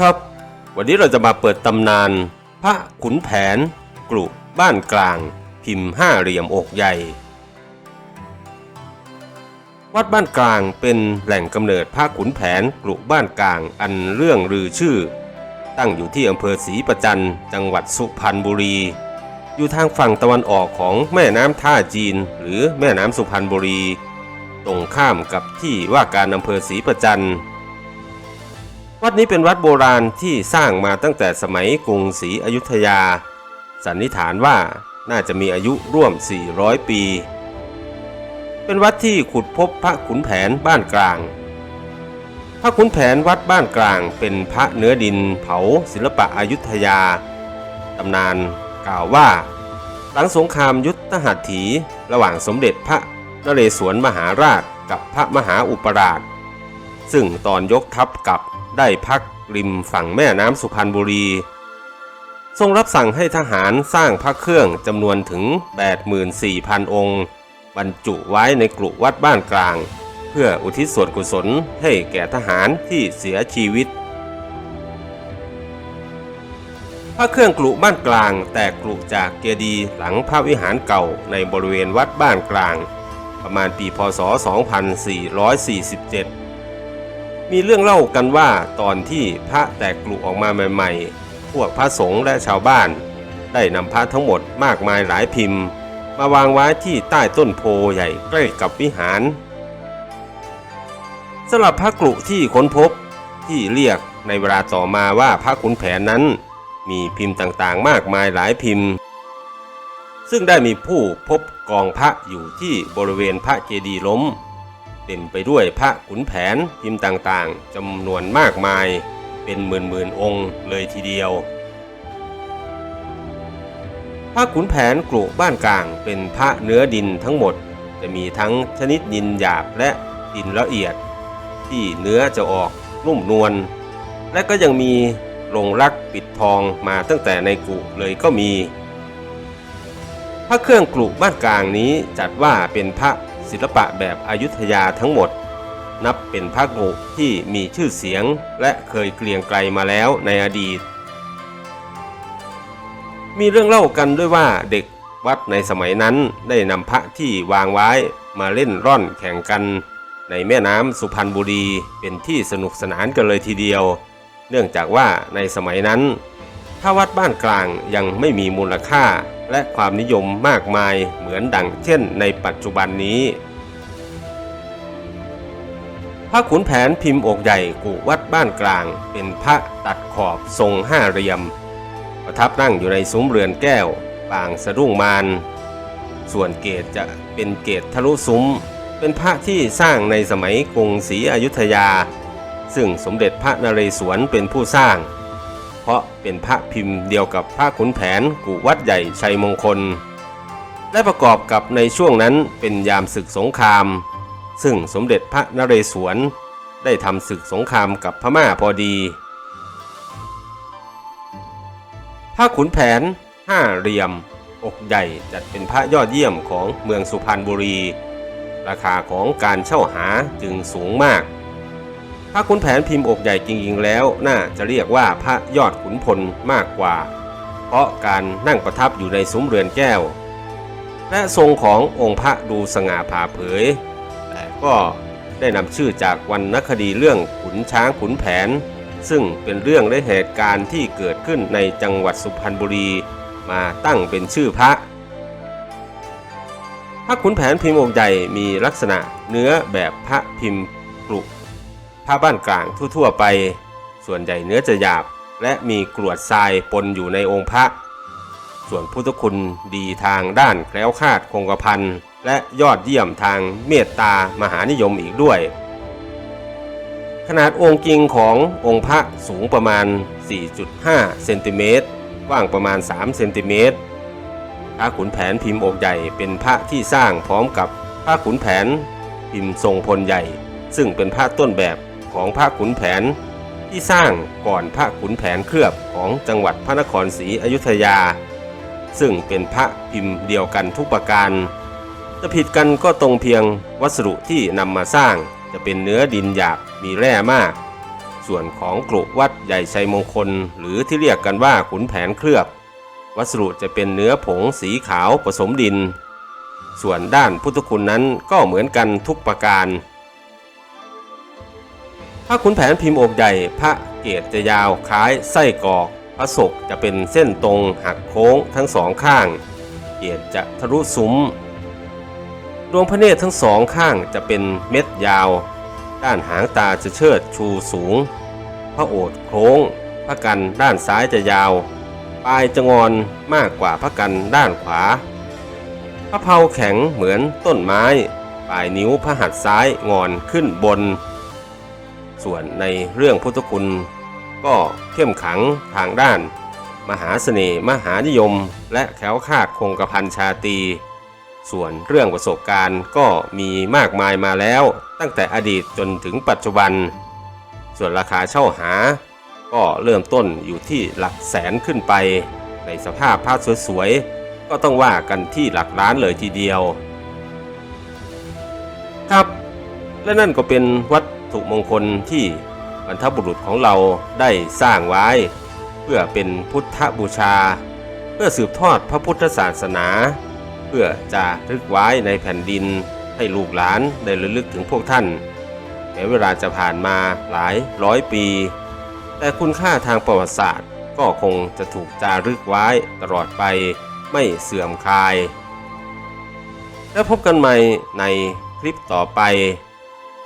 ครับ วันนี้เราจะมาเปิดตำนาน พระขุนแผน กลุบ้านกลาง พิมพ์ห้าเหลี่ยมอกใหญ่ วัดบ้านกลางเป็นแหล่งกำเนิดพระขุนแผนกลุบ้านกลางอันเรื่องลือชื่อ ตั้งอยู่ที่อำเภอศรีประจันจังหวัดสุพรรณบุรี อยู่ทางฝั่งตะวันออกของแม่น้ำท่าจีน หรือแม่น้ำสุพรรณบุรี ตรงข้ามกับที่ว่าการอำเภอศรีประจัน วัดนี้เป็นวัดโบราณที่สร้างมาตั้งแต่สมัยกรุงศรีอยุธยา สันนิษฐานว่าน่าจะมีอายุร่วม 400 ปี เป็นวัดที่ขุดพบพระขุนแผนบ้านกลาง พระขุนแผนวัดบ้านกลางเป็นพระเนื้อดินเผาศิลปะอายุทยา ตำนานกล่าวว่า หลังสงครามยุทธหัตถีระหว่างสมเด็จพระนเรศวรมหาราชกับพระมหาอุปราช ซึ่งตอนยกทัพกลับ ได้พักริมฝั่งแม่น้ำสุพรรณบุรี ทรงรับสั่งให้ทหารสร้างพระเครื่องจำนวนถึง 84,000 องค์ บรรจุไว้ในกรุวัดบ้านกลาง เพื่ออุทิศส่วนกุศลให้แก่ทหารที่เสียชีวิต พระเครื่องกรุบ้านกลางแตกกรุจากเจดีย์หลังพระวิหารเก่าในบริเวณวัดบ้านกลาง ประมาณปีพศ 2447 มีเรื่องเล่ากันว่าตอนที่พระแตกกรุออกมาใหม่ๆ พวกพระสงฆ์และชาวบ้าน ได้นำพระทั้งหมดมากมายหลายพิมพ์ มาวางไว้ที่ใต้ต้นโพใหญ่ใกล้กับวิหารสำหรับพระกรุที่ค้นพบที่เรียกในเวลาต่อมาว่าพระขุนแผนนั้น มีพิมพ์ต่างๆ มากมายหลายพิมพ์ ซึ่งได้มีผู้พบกองพระอยู่ที่บริเวณพระเจดีย์ล้ม เต็มไปด้วยพระขุนแผนพิมพ์ต่างๆจำนวนมากมาย เป็นหมื่นๆองค์เลยทีเดียว พระขุนแผนกรุบ้านกลางเป็นพระเนื้อดินทั้งหมด จะมีทั้งชนิดดินหยาบและดินละเอียด ที่เนื้อจะออกนุ่มนวลและก็ยังมีลงรักปิดทองมาตั้งแต่ในกรุเลยก็มี พระเครื่องกรุบ้านกลางนี้จัดว่าเป็นพระ ศิลปะแบบอายุทยาทั้งหมด นับเป็นพระกรุที่มีชื่อเสียงและเคยเกรียงไกลมาแล้วในอดีต มีเรื่องเล่ากันด้วยว่าเด็กวัดในสมัยนั้นได้นำพระที่วางไว้มาเล่นร่อนแข่งกัน ในแม่น้ำสุพรรณบุรีเป็นที่สนุกสนานกันเลยทีเดียว เนื่องจากว่าในสมัยนั้น ถ้าวัดบ้านกลางยังไม่มีมูลค่า และความนิยมมากมายเหมือนดังเช่นในปัจจุบันนี้ พระขุนแผนพิมพ์อกใหญ่กุวัดบ้านกลาง เป็นพระตัดขอบทรงห้าเหลี่ยม ประทับนั่งอยู่ในซุ้มเรือนแก้วปางสะดุ้งมารส่วนเกตจะเป็นเกตทะลุซุ้ม เป็นพระที่สร้างในสมัยกรุงศรีอยุธยา ซึ่งสมเด็จพระนเรศวรเป็นผู้สร้าง เพราะเป็นพระพิมพ์เดียวกับพระขุนแผนกุวัดใหญ่ชัยมงคล และประกอบกับในช่วงนั้นเป็นยามศึกสงคราม ซึ่งสมเด็จพระนเรศวรได้ทำศึกสงครามกับพม่าพอดี พระขุนแผนห้าเหลี่ยม อกใหญ่จัดเป็นพระยอดเยี่ยมของเมืองสุพรรณบุรี ราคาของการเช่าหาจึงสูงมาก พระขุนแผนพิมพ์อกใหญ่จริงๆแล้ว น่าจะเรียกว่าพระยอดขุนพลมากกว่า เพราะการนั่งประทับอยู่ในซุ้มเรือนแก้ว และทรงขององค์พระดูสง่าผ่าเผย แต่ก็ได้นำชื่อจากวรรณคดีเรื่องขุนช้างขุนแผน ซึ่งเป็นเรื่องและเหตุการณ์ที่เกิดขึ้นในจังหวัดสุพรรณบุรี มาตั้งเป็นชื่อพระพระขุนแผนพิมพ์อกใหญ่มีลักษณะเนื้อแบบพระพิมพ์กรุพ ระบ้านกลางทั่วๆไป ส่วนใหญ่เนื้อจะหยาบ และมีกรวดทรายปนอยู่ในองค์พระ ส่วนพุทธคุณดีทางด้านแคล้วคลาดคงกระพันและยอดเยี่ยมทางเมตตามหานิยมอีกด้วย ขนาดองค์จริงขององค์พระสูงประมาณ 4.5 เซนติเมตรกว้างประมาณ 3 เซนติเมตรพระขุนแผนพิมพ์อกใหญ่เป็นพระที่สร้างพร้อมกับพระขุนแผนพิมพ์ทรงพลใหญ่ ซึ่งเป็นพระต้นแบบ ของพระขุนแผน ที่สร้างก่อนพระขุนแผนเคลือบของจังหวัดพระนครศรีอยุธยา ซึ่งเป็นพระพิมพ์เดียวกันทุกประการ จะผิดกันก็ตรงเพียงวัสดุที่นำมาสร้างจะเป็นเนื้อดินหยาบมีแร่มาก ส่วนของกรุวัดใหญ่ชัยมงคล หรือที่เรียกกันว่าขุนแผนเคลือบ วัสดุจะเป็นเนื้อผงสีขาวผสมดิน ส่วนด้านพุทธคุณนั้นก็เหมือนกันทุกประการ พระขุนแผนพิมพ์อกใหญ่ พระเกศจะยาวคล้ายไส้กรอก พระศกจะเป็นเส้นตรงหักโค้งทั้งสองข้าง เกศจะทะลุซุ้ม ดวงพระเนตรทั้งสองข้างจะเป็นเม็ดยาว ด้านหางตาจะเชิดชูสูง พระโอษฐ์โค้ง พระกันด้านซ้ายจะยาว ปลายจะงอนมากกว่าพระกันด้านขวา พระเพาแข็งเหมือนต้นไม้ ปลายนิ้วพระหัตถ์ซ้ายงอนขึ้นบน ส่วนในเรื่องพุทธคุณ ก็เข้มขังทางด้าน มหาเสน่ห์มหานิยม และแขวคาดคงกระพันชาตี ส่วนเรื่องประสบการณ์ก็มีมากมายมาแล้ว ตั้งแต่อดีตจนถึงปัจจุบัน ส่วนราคาเช่าหา ก็เริ่มต้นอยู่ที่หลักแสนขึ้นไป ในสภาพภาพสวยๆก็ต้องว่ากันที่หลักล้านเลยทีเดียว ครับและนั่นก็เป็นวัต ถุมงคลที่บรรพบุรุษของเราได้สร้างไว้ เพื่อเป็นพุทธบูชา เพื่อสืบทอดพระพุทธศาสนา เพื่อจะรึกไว้ในแผ่นดินให้ลูกหลานได้ระลึกถึงพวกท่านแม้เวลาจะผ่านมาหลายร้อยปี แต่คุณค่าทางประวัติศาสตร์ก็คงจะถูกจารึกไว้ตลอดไปไม่เสื่อมคลาย แล้วพบกันใหม่ในคลิปต่อไป